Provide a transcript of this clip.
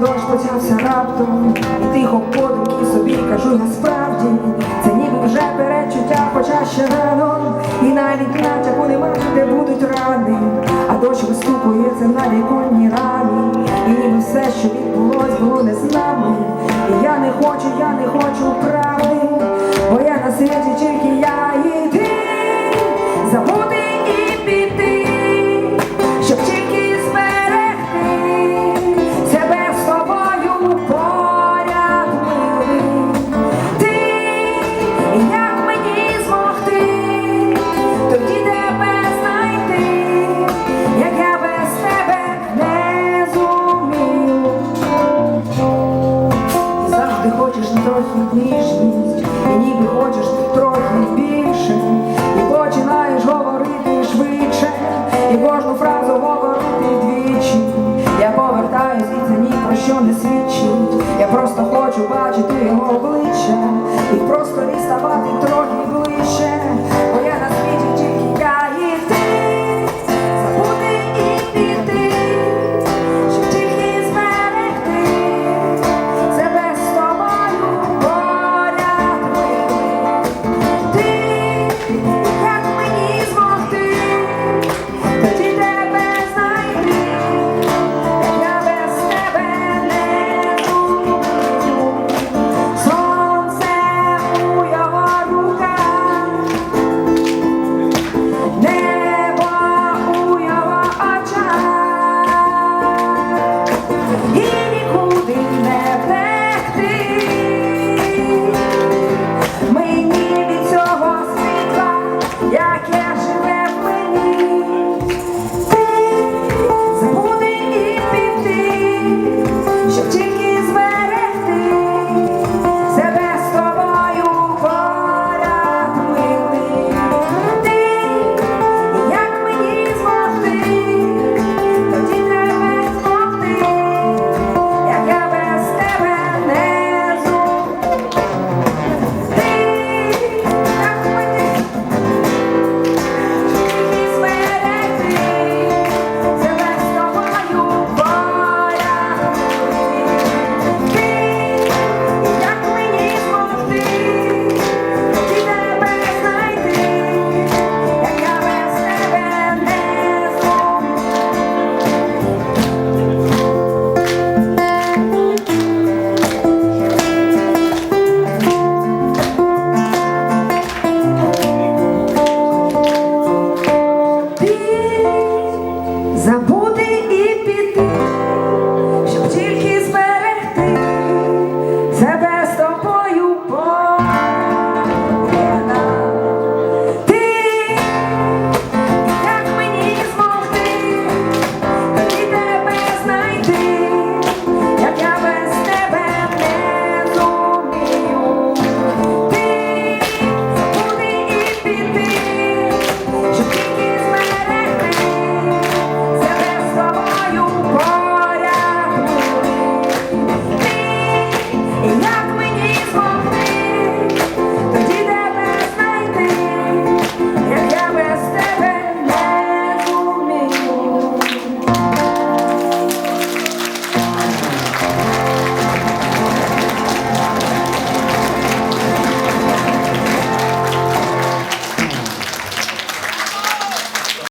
дощ почався раптом, і тихо подумки собі кажу насправді, це ніби вже перечуття, хоча ще рано, і навіть натяку нема, де будуть рани, а дощ виступується на віконні рані, і ніби все, що відбулось, було не з нами. І я не хочу, я не хочу правди, бо я на світі тільки. ніжність, і ніби хочеш трохи більше, і починаєш говорити швидше, і кожну фразу говорити.